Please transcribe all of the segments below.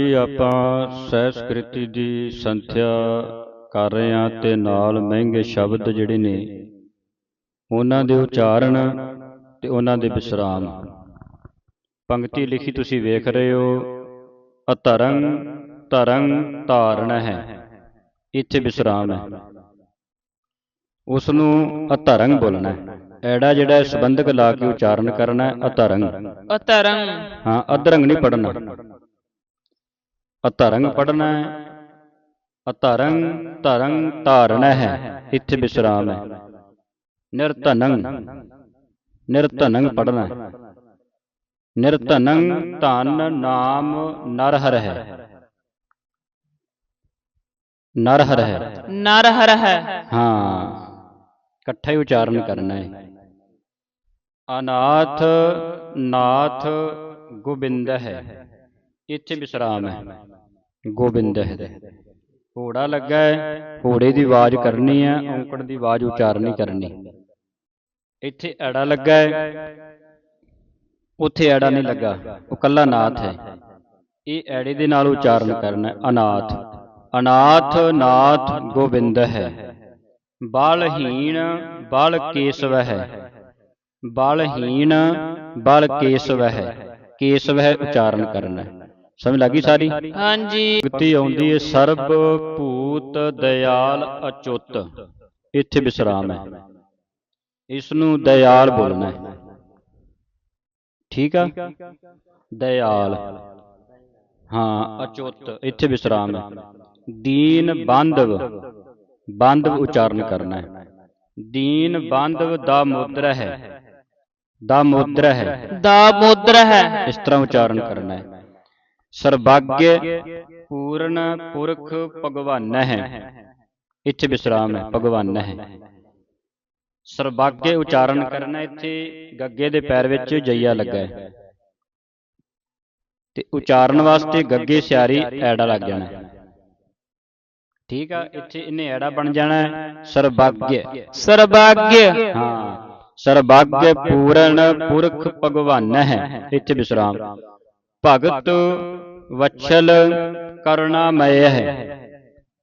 ਜੀ ਆਪਾਂ ਸਹਿਸਕ੍ਰਿਤੀ ਦੀ ਸੰਥਿਆ ਕਰ ਰਹੇ ਹਾਂ ਤੇ ਨਾਲ ਮਹਿੰਗੇ ਸ਼ਬਦ ਜਿਹੜੇ ਨੇ ਉਹਨਾਂ ਦੇ ਉਚਾਰਨ ਤੇ ਉਹਨਾਂ ਦੇ ਵਿਸਰਾਮ। ਪੰਕਤੀ ਲਿਖੀ ਤੁਸੀਂ ਵੇਖ ਰਹੇ ਹੋ ਅਤਰੰਗ ਤਰੰਗ ਧਾਰਣ ਹੈ ਇੱਥੇ ਵਿਸਰਾਮ ਹੈ। ਉਸ ਨੂੰ ਅਤਰੰਗ ਬੋਲਣਾ ਹੈ। ਐੜਾ ਜਿਹੜਾ ਸੰਬੰਧਕ ਲਾ ਕੇ ਉਚਾਰਨ ਕਰਨਾ ਹੈ ਅਤਰੰਗ ਅਤਰੰਗ ਹਾਂ ਅਧਰੰਗ ਨਹੀਂ ਪੜਨਾ ਅਤਰੰਗ ਪੜਨਾ ਹੈ। ਅਤਰੰਗ ਤਰੰਗ ਧਾਰਣ ਹੈ ਇੱਥੇ ਵਿਸਰਾਮ ਹੈ। ਨਿਰਧਨੰ ਨਿਰਧਨੰ ਪੜਨਾ ਹੈ। ਨਿਰਧਨੰ ਧਨ ਨਾਮ ਨਰਹਰ ਹੈ। ਨਰਹਰ ਹੈ। ਨਰ ਹਰ ਹੈ। ਹਾਂ ਇਕੱਠਾ ਹੀ ਉਚਾਰਨ ਕਰਨਾ ਹੈ। ਅਨਾਥ ਨਾਥ ਗੋਬਿੰਦ ਹੈ। ਇੱਥੇ ਵਿਸਰਾਮ ਹੈ। ਗੋਬਿੰਦ ਹੈ। ਘੋੜਾ ਲੱਗਾ ਹੈ। ਘੋੜੇ ਦੀ ਆਵਾਜ਼ ਕਰਨੀ ਹੈ ਔਂਕੜ ਦੀ ਆਵਾਜ਼ ਉਚਾਰਨੀ ਕਰਨੀ। ਇੱਥੇ ਐੜਾ ਲੱਗਾ ਹੈ। ਉੱਥੇ ਐੜਾ ਨਹੀਂ ਲੱਗਾ। ਉਹ ਕੱਲਾ ਨਾਥ ਹੈ। ਇਹ ਐੜੇ ਦੇ ਨਾਲ ਉਚਾਰਨ ਕਰਨਾ ਅਨਾਥ। ਅਨਾਥ ਨਾਥ ਗੋਬਿੰਦ ਹੈ। ਬਲਹੀਣ ਬਲ ਕੇਸਵ ਹੈ। ਬਲਹੀਣ ਬਲ ਕੇਸਵ ਹੈ। ਕੇਸਵ ਹੈ ਉਚਾਰਨ ਕਰਨਾ ਸਮਝ ਲੱਗੀ ਸਾਰੀ? ਹਾਂਜੀ। ਭਗਤੀ ਆਉਂਦੀ ਹੈ ਸਰਬ ਭੂਤ ਦਇਆਲ ਅਚੁੱਤ। ਇੱਥੇ ਵਿਸਰਾਮ ਹੈ। ਇਸ ਨੂੰ ਦਇਆਲ ਬੋਲਣਾ ਹੈ। ਠੀਕ ਆ? ਦਇਆਲ। ਹਾਂ ਅਚੁੱਤ। ਇੱਥੇ ਵਿਸਰਾਮ ਹੈ। ਦੀਨ ਬੰਧਵ। ਬੰਧਵ ਉਚਾਰਨ ਕਰਨਾ ਹੈ। ਦੀਨ ਬੰਧਵ ਦਾ ਮੁਦਰਾ ਹੈ। ਦਾ ਮੁਦਰਾ ਹੈ। ਦਾ ਮੁਦਰ ਹੈ। ਇਸ ਤਰ੍ਹਾਂ ਉਚਾਰਨ ਕਰਨਾ ਹੈ। ਸਰਬੱਗ ਪੂਰਨ ਪੁਰਖ ਭਗਵਾਨ ਹੈ ਇੱਥੇ ਵਿਸਰਾਮ ਹੈ ਭਗਵਾਨ ਹੈ ਸਰਬੱਗ ਉਚਾਰਨ ਕਰਨਾ ਇੱਥੇ ਗੱਗੇ ਦੇ ਪੈਰ ਵਿੱਚ ਜਈਆ ਲੱਗਾ ਹੈ। ਤੇ ਉਚਾਰਨ ਵਾਸਤੇ ਗੱਗੇ ਸਿਆਰੀ ਐੜਾ ਲੱਗ ਜਾਣਾ। ਠੀਕ ਆ ਇੱਥੇ ਇਹਨੇ ਐੜਾ ਬਣ ਜਾਣਾ ਸਰਬੱਗ ਸਰਬਾਗਯ ਹਾਂ ਸਰਬੱਗ ਪੂਰਨ ਪੁਰਖ ਭਗਵਾਨ ਹੈ ਇੱਥੇ ਵਿਸਰਾਮ। ਭਗਤ ਵਛਲ ਕਰੁਣਾਮਯ ਹੈ।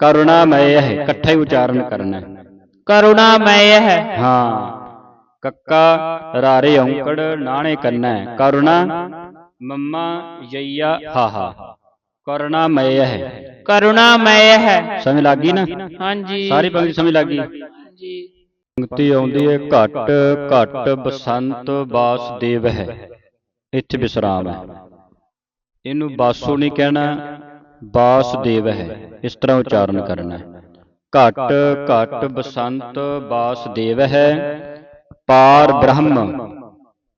ਕਰੁਣਾਮਯ ਹੈ ਇਕੱਠਾ ਹੀ ਉਚਾਰਨ ਕਰਨਾ ਹੈ। ਕਰੁਣਾਮਯ ਹੈ। ਹਾਂ। ਕੱਕਾ ਰਾਰੇ ਔਂਕੜ ਨਾਣੇ ਕੰਨਾ ਹੈ। ਕਰੁਣਾ ਮੰਮਾ ਯਈਆ ਹਾਹਾ। ਕਰੁਣਾਮਯ ਹੈ। ਕਰੁਣਾਮਯ ਹੈ। ਸਮਝ ਲੱਗੀ ਨਾ? ਹਾਂਜੀ। ਸਾਰੀ ਪੰਕਤੀ ਸਮਝ ਲੱਗੀ ਹਾਂਜੀ। ਪੰਕਤੀ ਆਉਂਦੀ ਹੈ ਘਟ ਘਟ ਬਸੰਤ ਬਾਸਦੇਵ ਹੈ। ਇੱਥੇ ਵਿਸਰਾਮ ਹੈ। ਇਹਨੂੰ ਬਾਸੂ ਨਹੀਂ ਕਹਿਣਾ ਬਾਸਦੇਵ ਹੈ। ਇਸ ਤਰ੍ਹਾਂ ਉਚਾਰਨ ਕਰਨਾ ਹੈ। ਘਟ ਘਟ ਬਸੰਤ ਬਾਸਦੇਵ ਹੈ। ਪਾਰ ਬ੍ਰਹਮ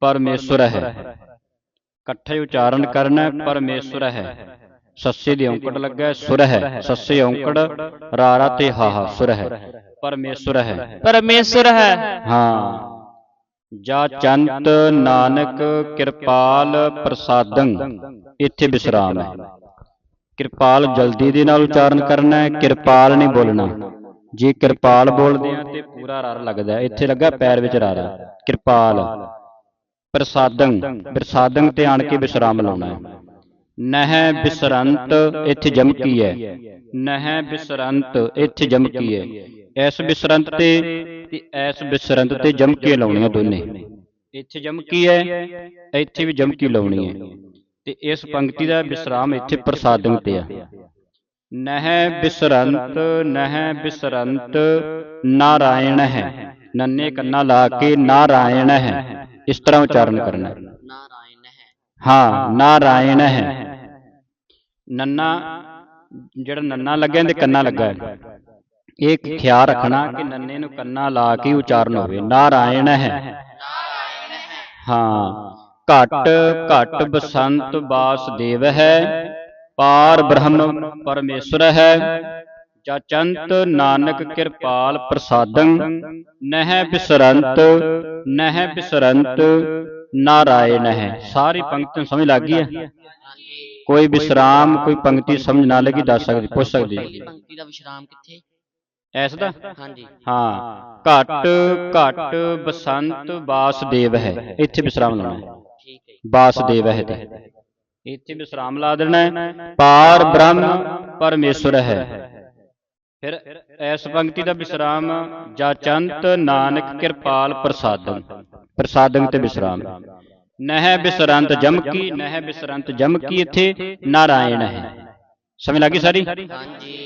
ਪਰਮੇਸ਼ਰ ਹੈ। ਇਕੱਠੇ ਉਚਾਰਨ ਕਰਨਾ ਹੈ, ਪਰਮੇਸ਼ਰ ਹੈ। ਸੱਸੇ ਦੀ ਔਂਕੜ ਲੱਗਾ ਸੁਰ ਹੈ। ਸੱਸੇ ਔਂਕੜ ਰਾਰਾ ਤੇ ਹਾਹਾ ਸੁਰ ਹੈ। ਪਰਮੇਸ਼ਰ ਹੈ। ਪਰਮੇਸ਼ਰ ਹੈ। ਹਾਂ। ਜਾ ਚੰਤ ਨਾਨਕ ਕਿਰਪਾਲ ਪ੍ਰਸਾਦੰ, ਇੱਥੇ ਵਿਸਰਾਮ ਹੈ। ਕਿਰਪਾਲ ਜਲਦੀ ਦੇ ਨਾਲ ਉਚਾਰਨ ਕਰਨਾ ਹੈ, ਕਿਰਪਾਲ ਨਹੀਂ ਬੋਲਣਾ। ਜੇ ਕਿਰਪਾਲ ਬੋਲਦੇ ਆ ਤੇ ਪੂਰਾ ਰਾਰ ਲੱਗਦਾ ਇੱਥੇ ਲੱਗਾ ਪੈਰ ਵਿੱਚ ਰਾਰਾ ਕਿਰਪਾਲ, ਪ੍ਰਸਾਦੰ ਪ੍ਰਸਾਦੰ ਤੇ ਆਣ ਕੇ ਵਿਸਰਾਮ ਲਾਉਣਾ ਹੈ। ਨਹਿ ਬਿਸਰੰਤ, ਇੱਥੇ ਜਮਕੀ ਹੈ? ਨਹਿ ਬਿਸਰੰਤ, ਇੱਥੇ ਜਮਕੀ ਹੈ? ਇਸ ਬਿਸਰੰਤ ਤੇ ਤੇ ਐਸ ਬਿਸਰੰਤ ਤੇ ਜਮਕੀ ਲਾਉਣੀਆਂ ਦੋਨੇ। ਇੱਥੇ ਜਮਕੀ ਹੈ ਇੱਥੇ ਵੀ ਜਮਕੀ ਲਾਉਣੀ ਹੈ। ਤੇ ਇਸ ਪੰਕਤੀ ਦਾ ਵਿਸਰਾਮ ਇੱਥੇ ਪ੍ਰਸਾਦੰ ਤੇ ਆ ਨਹਿ ਬਿਸਰੰਤ ਨਹਿ ਬਿਸਰੰਤ ਨਾਰਾਇਣ ਹੈ। ਨੰਨੇ ਕੰਨਾ ਲਾ ਕੇ ਨਾਰਾਇਣ ਹੈ। ਇਸ ਤਰ੍ਹਾਂ ਉਚਾਰਨ ਕਰਨਾ। ਹੈ ਨਾਰਾਇਣ ਹੈ। ਹਾਂ ਨਾਰਾਇਣ ਹੈ। ਨੰਨਾ ਜਿਹੜਾ ਨੰਨਾ ਲੱਗਿਆ ਤੇ ਕੰਨਾ ਲੱਗਾ। ਹੈ ਇਹ ਖਿਆਲ ਰੱਖਣਾ ਕਿ ਨੰਨੇ ਨੂੰ ਕੰਨਾ ਲਾ ਕੇ ਉਚਾਰਨ ਹੋਵੇ। ਨਾਰਾਇਣ ਹੈ। ਹਾਂ। ਘਟ ਘਟ ਬਸੰਤ ਬਾਸਦੇਵ ਹੈ। ਪਾਰ ਬ੍ਰਹਮ ਪਰਮੇਸ਼ਰ ਹੈ। ਜਚੰਤ ਨਾਨਕ ਕਿਰਪਾਲ ਪ੍ਰਸਾਦੰ। ਨਹਿ ਬਿਸਰੰਤ ਨਹਿ ਬਿਸਰੰਤ ਨਾਰਾਇਣ ਹੈ। ਸਾਰੀ ਪੰਕਤੀ ਨੂੰ ਸਮਝ ਲੱਗ ਗਈ ਹੈ? ਕੋਈ ਵਿਸਰਾਮ ਕੋਈ ਪੰਕਤੀ ਸਮਝ ਨਾ ਲੱਗੀ ਦੱਸ ਸਕਦੀ ਪੁੱਛ ਸਕਦੀ ਪੰਕਤੀ ਦਾ ਵਿਸ਼ਰਾਮ ਕਿੱਥੇ? ਐਸ ਦਾ? ਹਾਂਜੀ। ਹਾਂ। ਘਟ ਘਟ ਬਸੰਤ ਬਾਸਦੇਵ ਹੈ। ਇੱਥੇ ਵਿਸਰਾਮ ਲਾਉਣਾ ਹੈ। ਠੀਕ ਹੈ ਜੀ। ਬਾਸਦੇਵ ਹੈ ਤੇ ਇੱਥੇ ਵਿਸਰਾਮ ਲਾ ਦੇਣਾ ਹੈ। ਪਾਰ ਬ੍ਰਹਮ ਪਰਮੇਸ਼ਰ ਹੈ। ਫਿਰ ਇਸ ਪੰਕਤੀ ਦਾ ਵਿਸਰਾਮ ਜਾਚੰਤ ਨਾਨਕ ਕਿਰਪਾਲ ਪ੍ਰਸਾਦੰ। ਪ੍ਰਸਾਦੰ ਤੇ ਵਿਸਰਾਮ। ਨਹਿ ਬਿਸਰੰਤ ਜਮਕੀ ਨਹਿ ਬਿਸਰੰਤ ਜਮਕੀ ਇੱਥੇ ਨਾਰਾਇਣ ਹੈ। ਸਮਝ ਲੱਗੀ ਸਾਰੀ? ਹਾਂਜੀ।